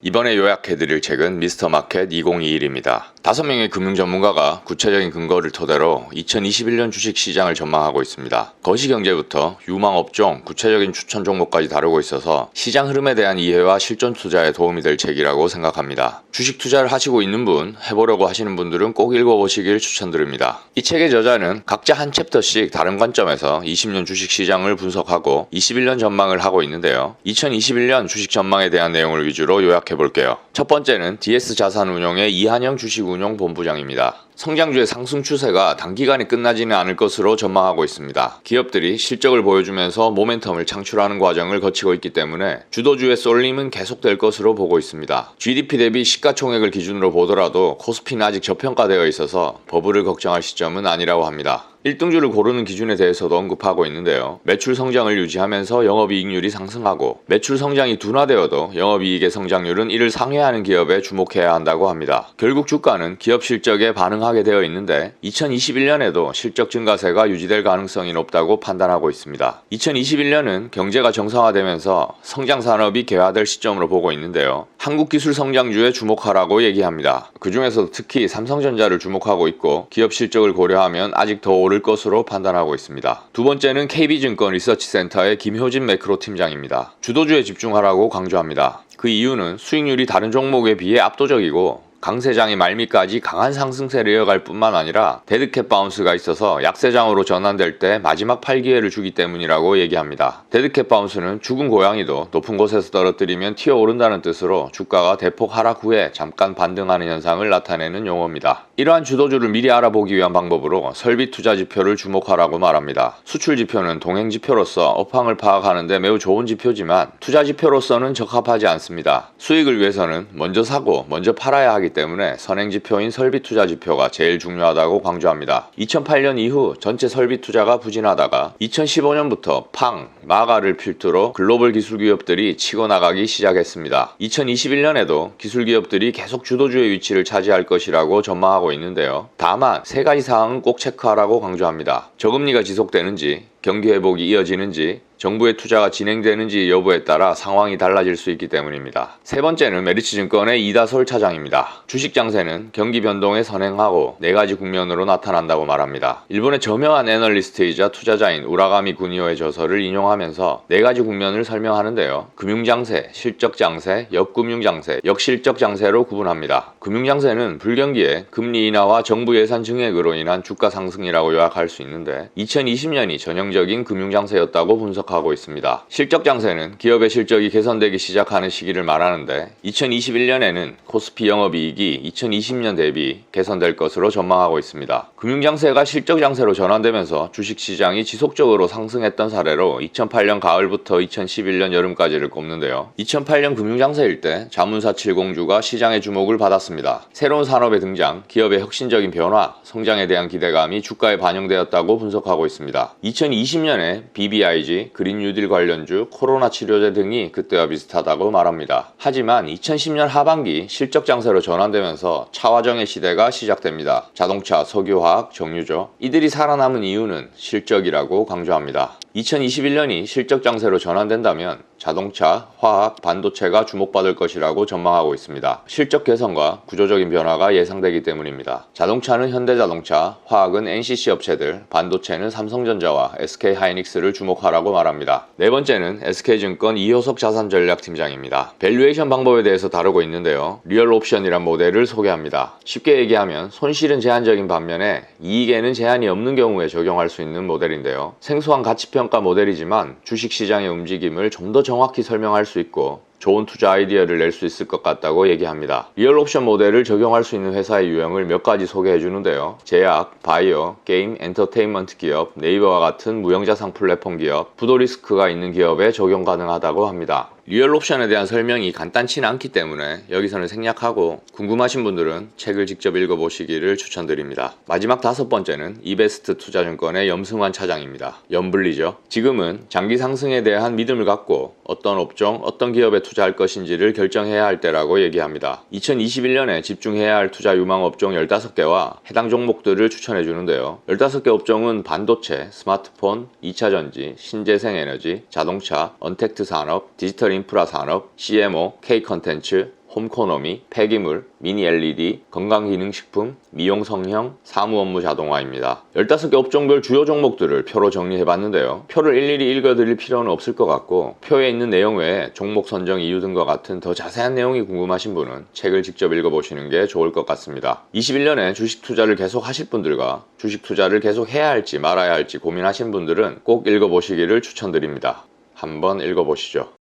이번에 요약해드릴 책은 미스터 마켓 2021입니다. 다섯 명의 금융 전문가가 구체적인 근거를 토대로 2021년 주식 시장을 전망하고 있습니다. 거시경제부터 유망 업종, 구체적인 추천 종목까지 다루고 있어서 시장 흐름에 대한 이해와 실전 투자에 도움이 될 책이라고 생각합니다. 주식 투자를 하시고 있는 분, 해보려고 하시는 분들은 꼭 읽어보시길 추천드립니다. 이 책의 저자는 각자 한 챕터씩 다른 관점에서 20년 주식 시장을 분석하고 21년 전망을 하고 있는데요. 2021년 주식 전망에 대한 내용을 위주로 요약 해 볼게요. 첫 번째는 DS 자산운용의 이한영 주식운용 본부장입니다. 성장주의 상승 추세가 단기간에 끝나지는 않을 것으로 전망하고 있습니다. 기업들이 실적을 보여주면서 모멘텀을 창출하는 과정을 거치고 있기 때문에 주도주의 쏠림은 계속될 것으로 보고 있습니다. GDP 대비 시가총액을 기준으로 보더라도 코스피는 아직 저평가되어 있어서 버블을 걱정할 시점은 아니라고 합니다. 1등주를 고르는 기준에 대해서도 언급하고 있는데요. 매출 성장을 유지하면서 영업이익률이 상승하고 매출 성장이 둔화되어도 영업이익의 성장률은 이를 상회하는 기업에 주목해야 한다고 합니다. 결국 주가는 기업 실적에 반응하 게 되어 있는데 2021년에도 실적 증가세가 유지될 가능성이 높다고 판단하고 있습니다. 2021년은 경제가 정상화되면서 성장 산업이 개화될 시점으로 보고 있는데요. 한국 기술 성장주에 주목하라고 얘기합니다. 그 중에서도 특히 삼성전자를 주목하고 있고 기업 실적을 고려하면 아직 더 오를 것으로 판단하고 있습니다. 두 번째는 KB증권 리서치센터의 김효진 매크로 팀장입니다. 주도주에 집중하라고 강조합니다. 그 이유는 수익률이 다른 종목에 비해 압도적이고 강세장의 말미까지 강한 상승세를 이어갈 뿐만 아니라 데드캣 바운스가 있어서 약세장으로 전환될 때 마지막 팔 기회를 주기 때문이라고 얘기합니다. 데드캣 바운스는 죽은 고양이도 높은 곳에서 떨어뜨리면 튀어 오른다는 뜻으로 주가가 대폭 하락 후에 잠깐 반등하는 현상을 나타내는 용어입니다. 이러한 주도주를 미리 알아보기 위한 방법으로 설비 투자 지표를 주목하라고 말합니다. 수출 지표는 동행 지표로서 업황을 파악하는데 매우 좋은 지표지만 투자 지표로서는 적합하지 않습니다. 수익을 위해서는 먼저 사고 먼저 팔아야 하기 때문에 선행 지표인 설비 투자 지표가 제일 중요하다고 강조합니다. 2008년 이후 전체 설비 투자가 부진하다가 2015년부터 팡, 마가를 필두로 글로벌 기술 기업들이 치고 나가기 시작했습니다. 2021년에도 기술 기업들이 계속 주도주의 위치를 차지할 것이라고 전망하고 있는데요. 다만 세 가지 사항은 꼭 체크하라고 강조합니다. 저금리가 지속되는지, 경기 회복이 이어지는지, 정부의 투자가 진행되는지 여부에 따라 상황이 달라질 수 있기 때문입니다. 세 번째는 메리츠증권의 이다솔 차장입니다. 주식 장세는 경기 변동에 선행하고 네 가지 국면으로 나타난다고 말합니다. 일본의 저명한 애널리스트이자 투자자인 우라가미 구니오의 저서를 인용하면서 네 가지 국면을 설명하는데요. 금융 장세, 실적 장세, 역금융 장세, 역실적 장세로 구분합니다. 금융 장세는 불경기에 금리 인하와 정부 예산 증액으로 인한 주가 상승이라고 요약할 수 있는데 2020년이 전형적인 금융 장세였다고 분석 하고 있습니다. 실적 장세는 기업의 실적이 개선되기 시작하는 시기를 말하는데 2021년에는 코스피 영업이익이 2020년 대비 개선될 것으로 전망하고 있습니다. 금융장세가 실적 장세로 전환되면서 주식시장이 지속적으로 상승했던 사례로 2008년 가을부터 2011년 여름까지를 꼽는데요. 2008년 금융장세일 때 자문사 70주가 시장의 주목을 받았습니다. 새로운 산업의 등장, 기업의 혁신적인 변화, 성장에 대한 기대감이 주가에 반영되었다고 분석하고 있습니다. 2020년에 BBIG, 그린 뉴딜 관련주, 코로나 치료제 등이 그때와 비슷하다고 말합니다. 하지만 2010년 하반기 실적 장세로 전환되면서 차화정의 시대가 시작됩니다. 자동차, 석유화학, 정유조 이들이 살아남은 이유는 실적이라고 강조합니다. 2021년이 실적 장세로 전환된다면 자동차, 화학, 반도체가 주목받을 것이라고 전망하고 있습니다. 실적 개선과 구조적인 변화가 예상되기 때문입니다. 자동차는 현대자동차, 화학은 NCC 업체들, 반도체는 삼성전자와 SK하이닉스를 주목하라고 말합니다. 네 번째는 SK증권 이효석 자산전략팀장입니다. 밸류에이션 방법에 대해서 다루고 있는데요. 리얼 옵션이란 모델을 소개합니다. 쉽게 얘기하면 손실은 제한적인 반면에 이익에는 제한이 없는 경우에 적용할 수 있는 모델인데요. 생소한 가치평가 모델이지만 주식시장의 움직임을 좀더 정확히 설명할 수 있고 좋은 투자 아이디어를 낼 수 있을 것 같다고 얘기합니다. 리얼 옵션 모델을 적용할 수 있는 회사의 유형을 몇 가지 소개해 주는데요. 제약, 바이오, 게임, 엔터테인먼트 기업, 네이버와 같은 무형자산 플랫폼 기업, 부도 리스크가 있는 기업에 적용 가능하다고 합니다. 리얼 옵션에 대한 설명이 간단치는 않기 때문에 여기서는 생략하고 궁금하신 분들은 책을 직접 읽어보시기를 추천드립니다. 마지막 다섯 번째는 이베스트 투자증권의 염승환 차장입니다. 염블리죠. 지금은 장기 상승에 대한 믿음을 갖고 어떤 업종, 어떤 기업에 투자할 것인지를 결정해야 할 때라고 얘기합니다. 2021년에 집중해야 할 투자 유망 업종 15개와 해당 종목들을 추천해 주는데요. 15개 업종은 반도체, 스마트폰, 2차전지, 신재생에너지, 자동차, 언택트 산업, 디지털 인프라 산업, CMO, K 컨텐츠, 홈코노미, 폐기물, 미니 LED, 건강기능식품, 미용 성형, 사무 업무 자동화입니다. 15개 업종별 주요 종목들을 표로 정리해봤는데요. 표를 일일이 읽어드릴 필요는 없을 것 같고 표에 있는 내용 외에 종목 선정 이유 등과 같은 더 자세한 내용이 궁금하신 분은 책을 직접 읽어보시는 게 좋을 것 같습니다. 21년에 주식 투자를 계속 하실 분들과 주식 투자를 계속 해야 할지 말아야 할지 고민하신 분들은 꼭 읽어보시기를 추천드립니다. 한번 읽어보시죠.